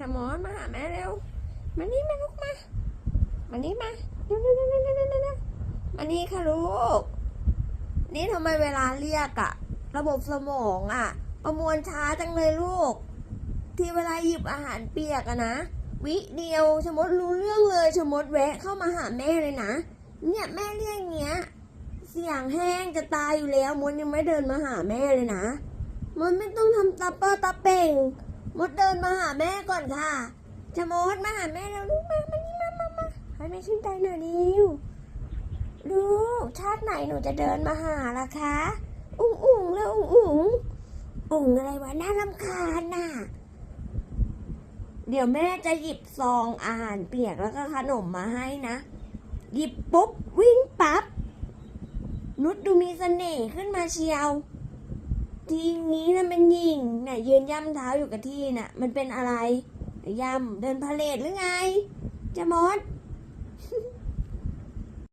ชะมอนมาหาแม่เร็วมานี่มาลูกมามานี่มาเร็วเร็วเร็วเร็วเร็วเร็วมานี่ค่ะลูก นี่ทำไมเวลาเรียกอะระบบสมองอะประมวลช้าจังเลยลูก ที่เวลาหยิบอาหารเปียกอะนะวิเดียวชมดรู้เรื่องเลยชมดแวะเข้ามาหาแม่เลยนะ เนี่ยแม่เรียกเงี้ย เสียงแห้งจะตายอยู่แล้วมดยังไม่เดินมาหาแม่เลยนะมดไม่ต้องทำตาเปอร์ตาเป่ง มดเดินมาหาแม่ก่อนค่ะจะมดมาหาแม่แล้วลูกมามานี่มามามาให้แม่ชื่นใจหน่อยนิวลูกชาติไหนหนูจะเดินมาหาล่ะคะ อุ้งอุ้งแล้วอุ้งอุ้งอุ้งอะไรวะน่ารำคาญน่ะ เดี๋ยวแม่จะหยิบซองอาหารเปียกแล้วก็ขนมมาให้นะ หยิบปุ๊บวิ่งปั๊บนุชดูมีเสน่ห์ขึ้นมาเชียว ทีนี้นะมันยิงน่ะยืนย่ำเท้าอยู่กับที่น่ะ มันเป็นอะไรย่ำเดินพาเลทหรือไงจะมด